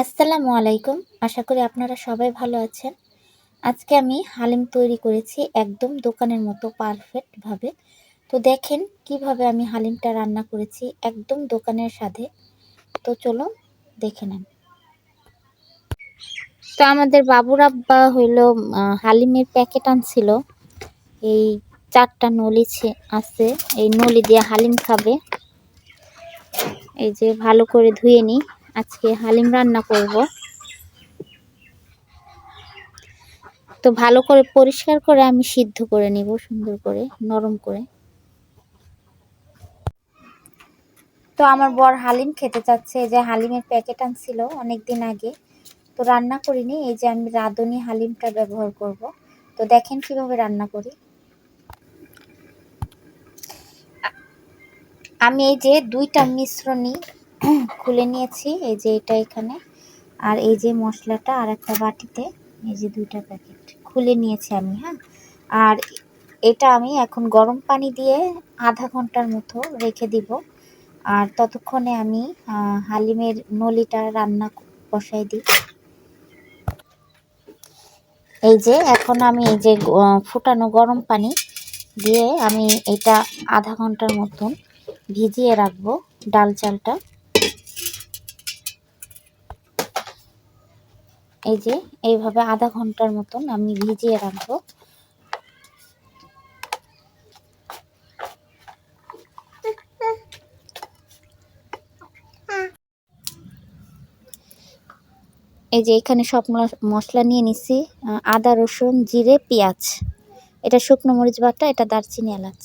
আসসালামু আলাইকুম। আশা করি আপনারা সবাই ভালো আছেন। আজকে আমি হালিম তৈরি করেছি একদম দোকানের মতো পারফেক্টভাবে তো দেখেন কীভাবে আমি হালিমটা রান্না করেছি একদম দোকানের স্বাদে। তো চলো দেখে নেন। তো আমাদের বাবুর আব্বা হইল হালিমের প্যাকেট আনছিল। এই চারটা নলি আছে। এই নলি দিয়ে হালিম খাবে। এই যে ভালো করে ধুয়ে নিই। আজকে হালিম রান্না করব। তো ভালো করে পরিষ্কার করে আমি সিদ্ধ করে নিব, সুন্দর করে, নরম করে। তো আমার বর হালিম খেতে চাচ্ছে যে হালিমের প্যাকেট আনছিল অনেক দিন আগে। তো রান্না করিনি, এই যে আমি রাঁধুনি হালিমটা ব্যবহার করব। তো দেখেন কীভাবে রান্না করি। আমি এই যে দুইটা মিশ্রণই খুলে নিয়েছি, এই যে এটা এখানে। আর এই যে মশলাটা আর একটা বাটিতে, এই যে দুইটা প্যাকেট। খুলে নিয়েছি আমি হ্যাঁ? আর এটা আমি এখন গরম পানি দিয়ে আধা ঘণ্টার মতো রেখে দিব। আর ততক্ষণে আমি হালিমের নলিটা রান্না বসাই দিই। এই যে এখন আমি এই যে ফুটানো গরম পানি দিয়ে আমি এটা আধা ঘণ্টার মতন ভিজিয়ে রাখব ডাল চালটা। এই যে, এইভাবে আধা ঘণ্টার মতন আমি ভিজিয়ে রাখব। এই যে, এখানে সব মশলা নিয়ে নিছি। আদা, রসুন, জিরে, পেঁয়াজ। এটা শুকনো মরিচ বাটা, এটা দারচিনি এলাচ।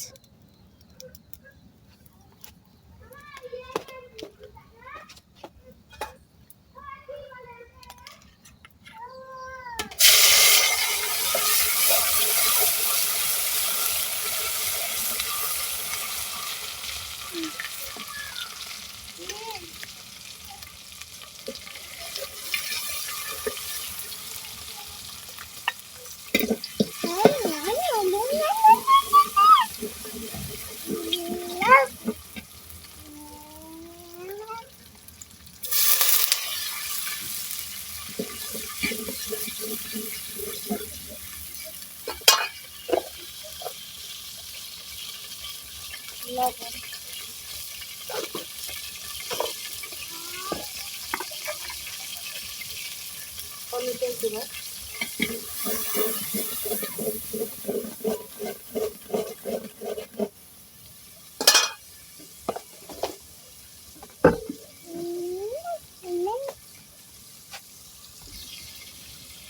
গুঁড়ো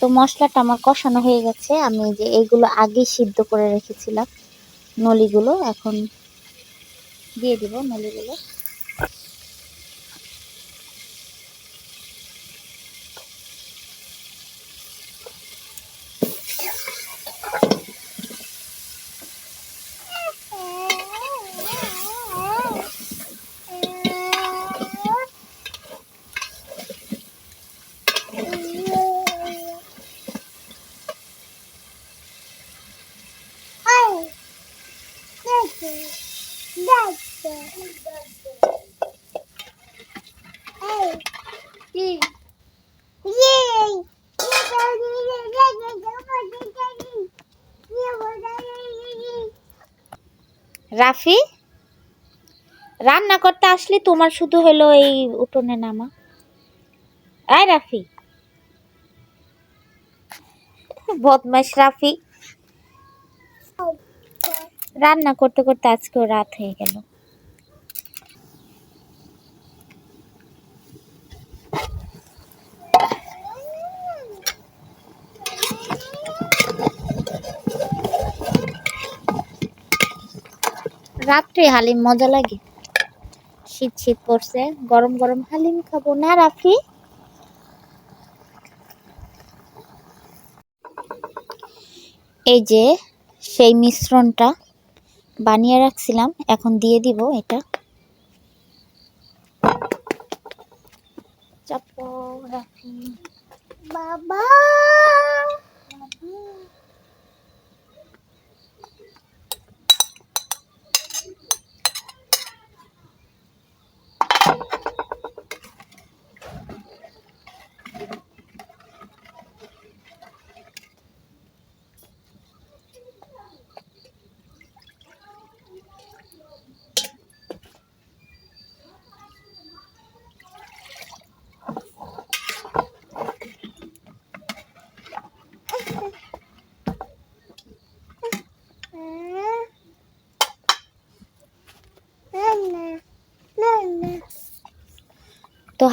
তো মশলাটা আমার কষানো হয়ে গেছে। আমি যে এইগুলো আগে সিদ্ধ করে রেখেছিলাম। নলিগুলো এখন দিয়ে দিব নলিগুলো। রাফি রান্না করতে আসলে তোমার শুধু হলো এই উঠোনে নামা। আয় রাফি। বদমাস রাফি। রান্না করতে করতে আজকেও রাত হয়ে গেল। রাত্রে হালিম মজা লাগে। শীত শীত পড়ছে, গরম গরম হালিম খাব। না, রাফি? এই যে সেই মিশ্রণটা। বানিয়ে রাখছিলাম এখন দিয়ে দিব এটা। চাপো রাখি। বাবা!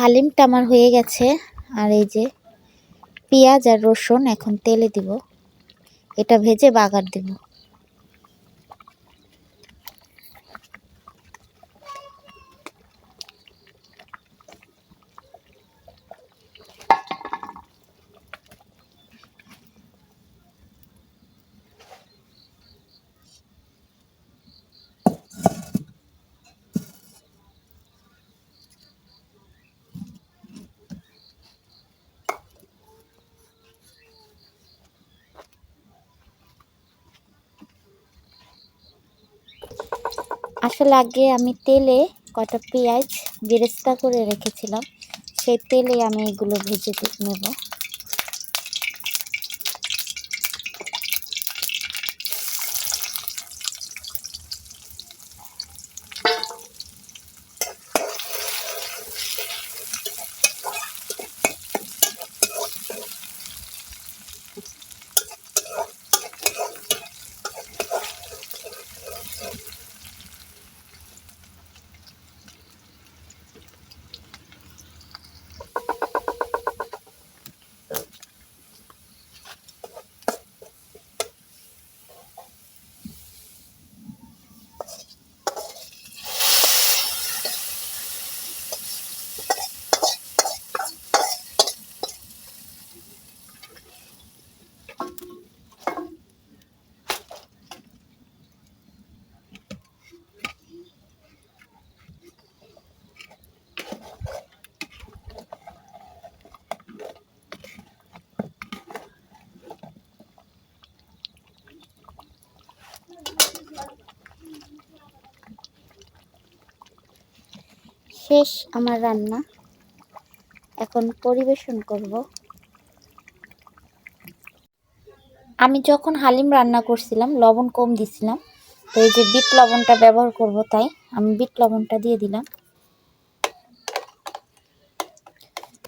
হালিমটা আমার হয়ে গেছে, আর এই যে পেঁয়াজ আর রসুন এখন তেলে দিব। এটা ভেজে বাগার দিব। আসলে আগে আমি তেলে কটা পেঁয়াজ বেরেস্তা করে রেখেছিলাম। সেই তেলে আমি এগুলো ভেজে নেব। শেষ আমার রান্না। এখন পরিবেশন করব। আমি যখন হালিম রান্না করছিলাম, লবণ কম দিছিলাম। তো এই যে বিট লবণটা ব্যবহার করব তাই, আমি বিট লবণটা দিয়ে দিলাম।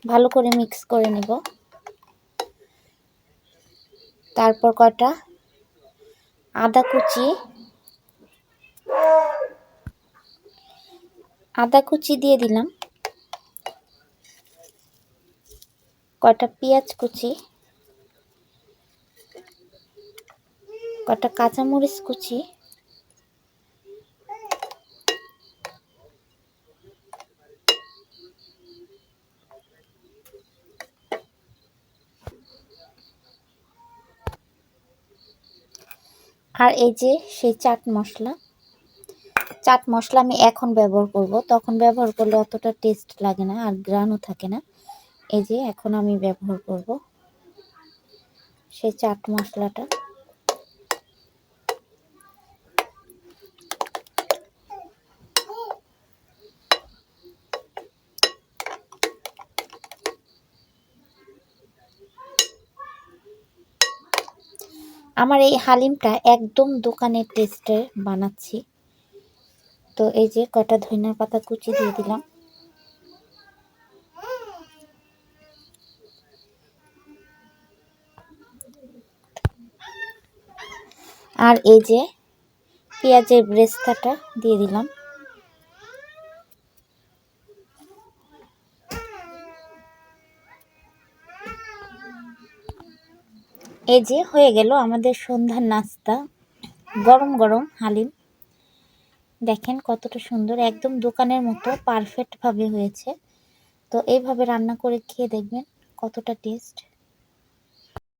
ভালো করে মিক্স করে নেব। তারপর কটা আদা কুচি আদা কুচি দিয়ে দিলাম। কটা পেঁয়াজ কুচি, কটা কাঁচামরিচ কুচি, আর এই যে সেই চাট মশলা। চাট মশলা আমি এখন ব্যবহার করব। তখন ব্যবহার করলে অতটা টেস্ট লাগে না আর গ্রানও থাকে না। এই যে, এখন আমি ব্যবহার করব সেই চাট মশলাটা। আমার এই হালিমটা একদম দোকানের টেস্টে বানাচ্ছি। তো এই যে কটা ধনিয়ার পাতা কুচি দিয়ে দিলাম। আর এই যে পেঁয়াজের ব্রেস্তাটা দিয়ে দিলাম। এই যে হয়ে গেল আমাদের সন্ধ্যার নাস্তা। গরম গরম, হালিম। দেখেন কতটা সুন্দর, একদম দোকানের মতো পারফেক্টভাবে হয়েছে। তো এইভাবে রান্না করে খেয়ে দেখবেন কতটা টেস্ট